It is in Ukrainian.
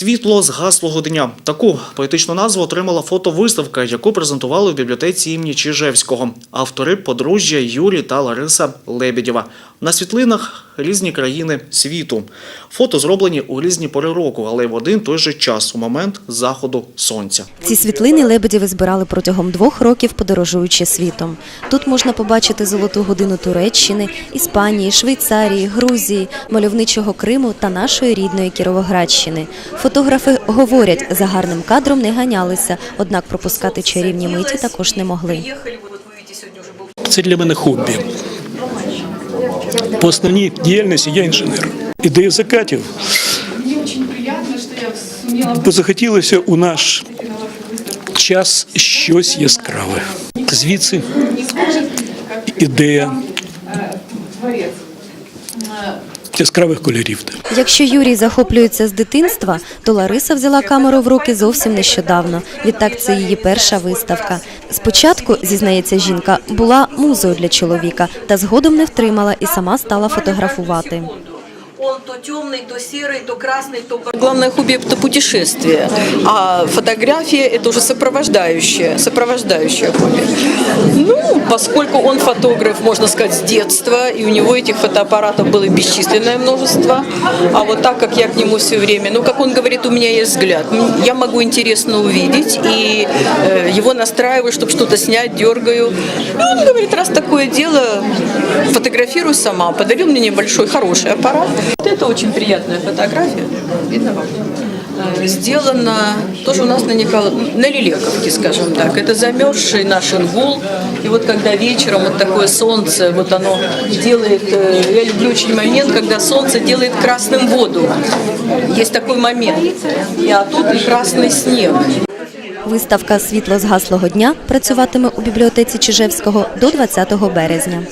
Світло з гаслого дня. Таку поетичну назву отримала фотовиставка, яку презентували в бібліотеці імені Чижевського. Автори подружжя Юрій та Лариса Лебедєва. На світлинах різні країни світу. Фото зроблені у різні пори року, але й в один той же час у момент заходу сонця. Ці світлини Лебедєви збирали протягом двох років, подорожуючи світом. Тут можна побачити золоту годину Туреччини, Іспанії, Швейцарії, Грузії, мальовничого Криму та нашої рідної Кіровоградщини. Фотографи говорять, за гарним кадром не ганялися, однак пропускати чарівні миті також не могли. Це для мене хобі. По основній діяльності я інженер. Ідея закатів. Захотілося у наш час щось яскраве. Звідси ідея. Яскравих кольорів. Якщо Юрій захоплюється з дитинства, то Лариса взяла камеру в руки зовсім нещодавно. Відтак це її перша виставка. Спочатку, зізнається жінка, була музою для чоловіка, та згодом не втримала і сама стала фотографувати. Он то темный, то серый, то красный, то... Главное хобби – это путешествие, а фотография – это уже сопровождающее, сопровождающее хобби. Ну, поскольку он фотограф, можно сказать, с детства, и у него этих фотоаппаратов было бесчисленное множество, а вот так как я к нему все время, ну, как он говорит, у меня есть взгляд, я могу интересно увидеть, и э, его настраиваю, чтобы что-то снять, дергаю. И он говорит, раз такое дело, фотографирую сама. Подарил мне небольшой, хороший аппарат. Вот это очень приятная фотография. Видно вам? Э, Сделана тоже у нас на, Никол... на Лилековке, скажем так. Это замерзший наш ингул. И вот когда вечером вот такое солнце, вот оно делает... э, Я люблю очень момент, когда солнце делает красным воду. Есть такой момент. И, а тут и красный снег. Виставка Світло з гаслого дня працюватиме у бібліотеці Чижевського до 20 березня.